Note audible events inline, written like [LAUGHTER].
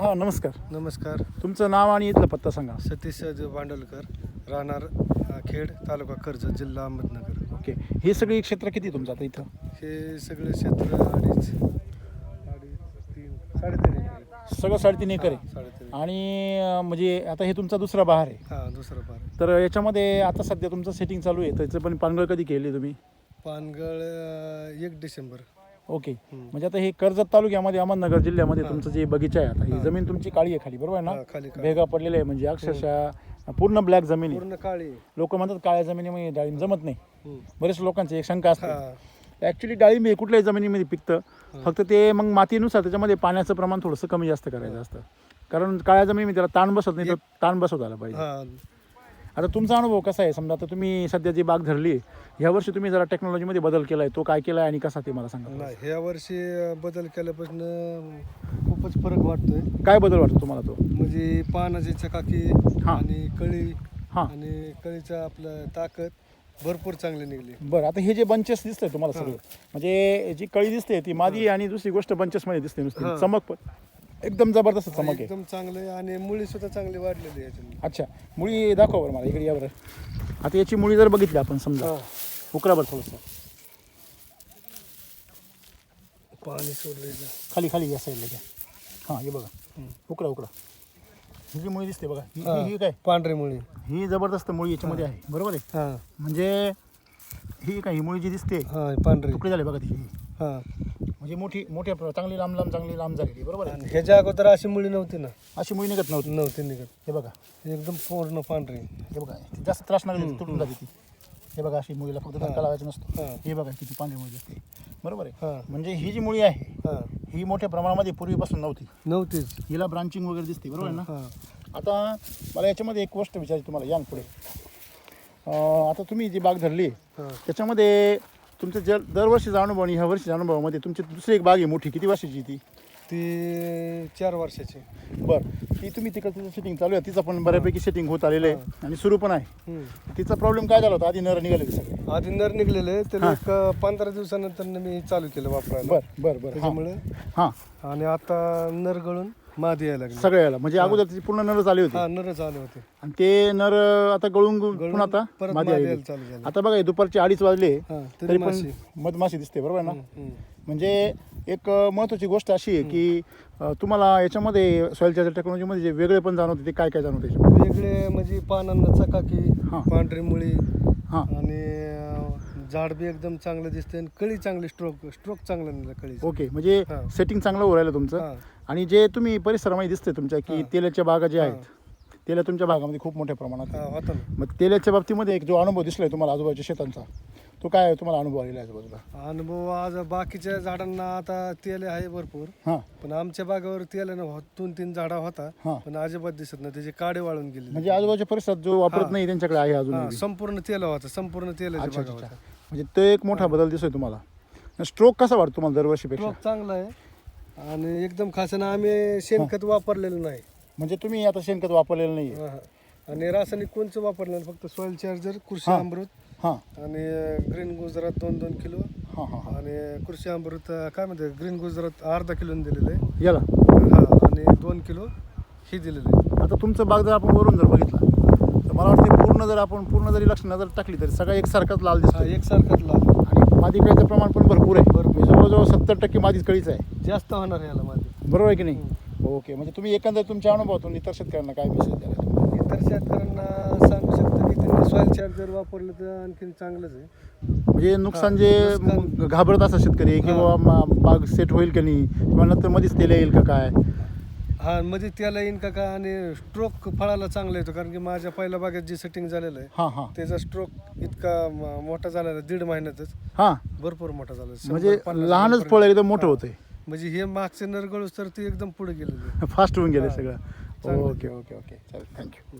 हां नमस्कार. नमस्कार. तुमचं नाव आणि इथलं पत्ता सांगा. सतीश सहदेव राहणार अ, खेड तालुका कर्जत जिल्हा अहमदनगर. ओके. ही सगळी क्षेत्र किती तुमचं आता इथं? हे सगळे क्षेत्र अडीच अडीच तीन साडेतीन एकर. सगळं साडेतीन एकर आहे. साडेतीन आणि अं, म्हणजे आता हे तुमचा दुसरा बहार आहे. हां दुसरं पान तर याच्यामध्ये आता सध्या तुमचं सेटिंग चालू आहे. त्याचं पण पानगळ कधी केली तुम्ही? पानगळ अ, एक डिसेंबर. ओके. म्हणजे आता हे कर्जत तालुक्यामध्ये अहमदनगर जिल्ह्यामध्ये. तुमचं जे बगीचा आहे आता ही. जमीन तुमची काळी आहे खाली बरोबर आहे हा, ना काळी. भेगा पडलेले आहे म्हणजे अक्षरशः पूर्ण ब्लॅक जमीन आहे. पूर्ण काळी लोक म्हणतात काळ्या जमिनीमध्ये डाळिंब जमत नाही. हम्म. बरेच लोकांची एक शंका असते. हा. ॲक्च्युली डाळिंब हे कुठल्याही जमिनीमध्ये पिकतं फक्त ते मग मातीनुसार त्याच्यामध्ये पाण्याचं प्रमाण थोडंसं कमी जास्त करायचं असतं. कारण काळ्या जमिनीमध्ये त्याला ताण बसत नाही तर ताण बसवत आला पाहिजे. हा. आता तुमचा अनुभव कसा आहे? समजा आता तुम्ही सध्या जी बाग धरली ह्या वर्षी तुम्ही जरा टेक्नॉलॉजीमध्ये बदल केला आहे तो काय केला आहे आणि कसा ते मला सांगा नाही ह्या वर्षी बदल केल्यापासून खूपच फरक वाटतोय. काय बदल वाटतो तुम्हाला तो? म्हणजे पानाची चकाकी हा. आणि कळी हां. आणि कळीचं आपलं ताकद भरपूर चांगली निघली. बरं आता हे जे बंचेस दिसतंय तुम्हाला सगळं म्हणजे जी कळी दिसते ती मादी आणि दुसरी गोष्ट bunches मध्ये दिसते नुसती. चमक पण. एकदम जबरदस्त चमक आहे. एकदम चांगलं आहे आणि मुळी सुद्धा चांगली वाढलेली आहे याच्यामध्ये. अच्छा मुळी दाखव बरं मला इकडे या बरं. आता याची मुळी जर बघितली आपण समजा. उकरा बरं थोडंसं. पाणी सोडले खाली खाली या साईडला घ्या. हां हे बघा. उकरा उकरा. ही जी मुळी दिसते बघा ही- हा. ही ही काय? पांढरी मुळी. ही जबरदस्त मुळी याच्यामध्ये आहे. बरोबर आहे? हा. म्हणजे ही काय ही मुळी जी दिसते हा पांढरी. तुकडे झाले बघा तिची. हा. म्हणजे मोठी मोठ्या प्र- चांगली लांब लांब चांगली लांब झालेली बरोबर आहे? आणि ह्याच्या अगोदर अशी मुळी नव्हती ना. अशी मुळी निघत नव्हती. नव्हती निघत. हे बघा. एकदम पूर्ण पांढरी. हे बघा जास्त त्रास लागली तुटून जाते ती. हे बघा अशी मुळीला फक्त धक्का लावायचा नसतो. हा. हे बघा किती पांढरी मुळी असते. बरोबर आहे? म्हणजे ही जी मुळी आहे हा. ही मोठ्या प्रमाणामध्ये पूर्वीपासून नव्हती. नव्हतीच. हिला ब्रांचिंग वगैरे दिसते बरोबर आहे ना? हा. आता मला याच्यामध्ये एक गोष्ट विचारायची तुम्हाला या ना पुढे. अं, आता तुम्ही जी बाग धरली हा. त्याच्यामध्ये तुमचं जर दरवर्षीचा अनुभव आणि ह्या वर्षीच्या अनुभवामध्ये तुमची दुसरी एक बाग आहे मोठी. किती वर्षाची ती? ती चार वर्षाची. बरं. ती तुम्ही तिकडे तिचं सेटिंग चालू आहे. तिचं पण बऱ्यापैकी सेटिंग होत आलेलं आहे आणि सुरू पण आहे. तिचा प्रॉब्लेम काय झाला होता? आधी नर निघाले होते सगळे. आधी नर निघलेले हा. एक पंधरा दिवसानंतर मी चालू केलं वापरायला. बरं बरं बरं. त्याच्यामुळे. हां. आणि आता नर गळून मादी यायला लागली. सगळ्या याला म्हणजे अगोदर तिची पूर्ण नर आले होते. हा नरच आले होते. आणि ते नर आता गळून गळून पुन्हा आता परत मादी मादी आलेली. यायला चालू झालं. आता बघा हे दुपारचे अडीच वाजले. हा तरी तरी पण माशी. मधमाशी दिसते बरोबर आहे ना. म्हणजे एक अ, महत्त्वाची गोष्ट अशी आहे की अ, तुम्हाला याच्यामध्ये सॉईल चार्जर टेक्नॉलॉजीमध्ये जे वेगळे पण जाणवते ते काय काय जाणवते याच्यामध्ये? वेगळे म्हणजे पानांना चकाकी हा. पांढरी मुळी हां. आणि झाड बी एकदम चांगलं दिसते आणि कळी चांगली स्ट्रोक स्ट्रोक चांगला निघाला कळी ओके म्हणजे हा. सेटिंग चांगलं होऊ राहिलं तुमचं हा. आणि जे तुम्ही परिसरामध्ये दिसते तुमच्या की हा. तेलाच्या बागा ज्या हा. आहेत तेला तुमच्या भागामध्ये खूप मोठ्या प्रमाणात हा आहे. होता ना मग तेलाच्या बाबतीमध्ये एक जो अनुभव दिसलाय तुम्हाला आजूबाजूच्या शेतांचा तो काय आहे? तुम्हाला अनुभव आलेला आहे आजूबाजूला अनुभव आज बाकीच्या झाडांना आता तेल आहे भरपूर हां पण आमच्या बागावर तेल ना दोन तीन झाडा होता हां पण अजिबात दिसत नाही त्याचे काडे वाळून गेले म्हणजे आजूबाजूच्या परिसरात जो वापरत हा. नाही त्यांच्याकडे आहे अजून हा, संपूर्ण तेल होता संपूर्ण तेल अच्छा अच्छा अच्छा. म्हणजे तो एक मोठा बदल दिसतोय तुम्हाला. स्ट्रोक कसा वाटतो तुम्हाला दरवर्षीपेक्षा? स्ट्रोक चांगला आहे. आणि एकदम खासानं आम्ही शेणखत वापरलेलं नाही. म्हणजे तुम्ही आता शेणखत वापरलेलं नाही हा, हा. आणि रासायनिक कोणचं वापरलं नाही फक्त सॉइल चार्जर कृषी हा. अमृत हां. आणि ग्रीन गुजरात दोन दोन किलो. हां हां हां. आणि कृषी अमृत काय म्हणते ग्रीन गुजरात अर्धा किलो दिलेलं आहे. याला? हा आणि दोन किलो हे दिलेलं आहे. आता तुमचं बाग जर आपण वरून जर बघितला मला वाटतं पूर्ण जर आपण पूर्ण जरी लक्ष नजर टाकली तरी सगळा एकसारखाच लाल दिसतो एकसारखाच लाल. आणि मादी कळीचं प्रमाण पण भरपूर आहे. भरपूर. म्हणजे जवळजवळ सत्तर टक्के मादीच कळीच आहे. जास्त होणार याला माझे बरोबर आहे की नाही? ओके म्हणजे तुम्ही एकंदर तुमच्या अनुभवातून इतर शेतकऱ्यांना काय मेसेज द्याल? इतर शेतकऱ्यांना सांगू शकतो की त्यांनी सॉइल चार्जर वापरलं तर आणखीन चांगलंच आहे. म्हणजे नुकसान जे नुकसान. घाबरत असतात शेतकरी की. बाबा मा- बाग सेट होईल की नाही? किंवा नंतर मध्येच तेल येईल का काय? हा मध्ये त्याला येईन का आणि स्ट्रोक फळाला चांगला येतो कारण की माझ्या पहिल्या बागेत जे सेटिंग झालेलं आहे हां हां त्याचा स्ट्रोक इतका म- मोठा झालेला दीड महिन्यातच हां भरपूर मोठा झाला. म्हणजे पन्नास लहानच. फळ एकदम मोठं. होतंय म्हणजे हे मागचे नरगळूस तर ते एकदम पुढे गेलेले [LAUGHS] फास्ट होऊन गेले. सगळं. ओके ओके ओके चालेल थँक्यू